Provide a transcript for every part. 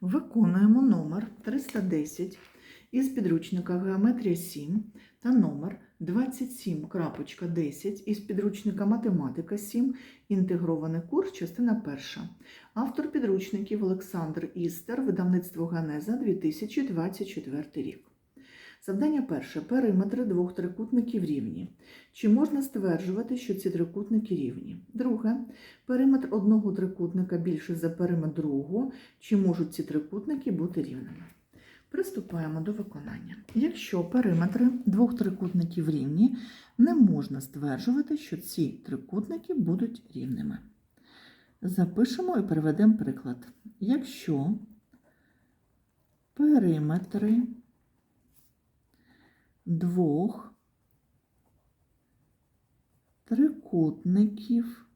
Виконуємо номер 310 із підручника Геометрія 7 та номер 27.10 із підручника Математика 7. Інтегрований курс, частина 1. Автор підручників Олександр Істер, видавництво Ганеза 2024 рік. Завдання перше. Периметри двох трикутників рівні. Чи можна стверджувати, що ці трикутники рівні? Друге. Периметр одного трикутника більше за периметр другого. Чи можуть ці трикутники бути рівними? Приступаємо до виконання. Якщо периметри двох трикутників рівні, не можна стверджувати, що ці трикутники будуть рівними. Запишемо і переведемо приклад. Якщо периметри двох трикутників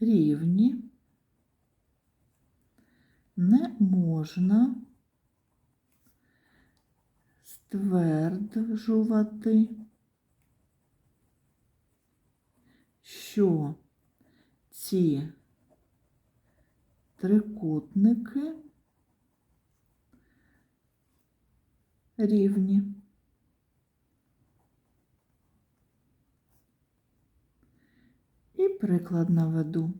рівні. Не можна стверджувати, що ці трикутники рівні. І приклад наведу.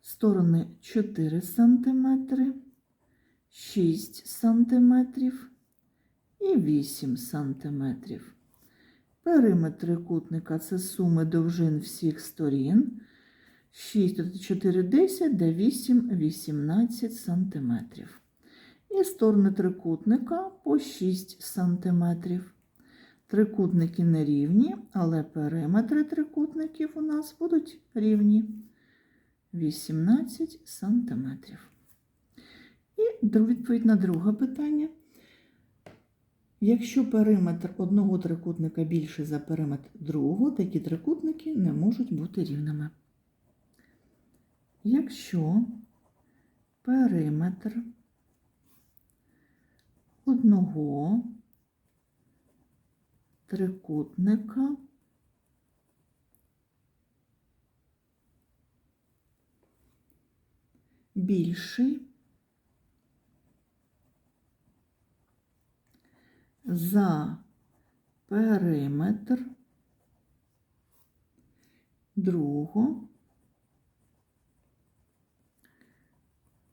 Сторони 4 см, 6 см і 8 см. Периметр трикутника це суми довжин всіх сторін. 6 додати 4 10, де 8 18 см. І сторони трикутника по 6 см. Трикутники не рівні, але периметри трикутників у нас будуть рівні 18 см. І відповідь на друге питання. Якщо периметр одного трикутника більше за периметр другого, такі трикутники не можуть бути рівними. Якщо периметр одного трикутника. Більший. За периметр. Другого.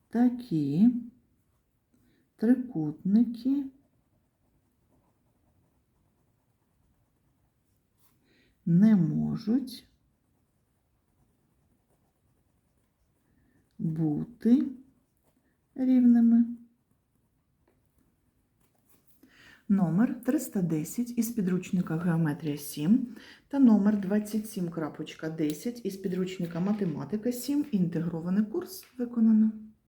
Такі трикутники не можуть бути рівними. Номер 310 із підручника Геометрія 7 та номер 27.10 із підручника Математика 7. Інтегрований курс виконано.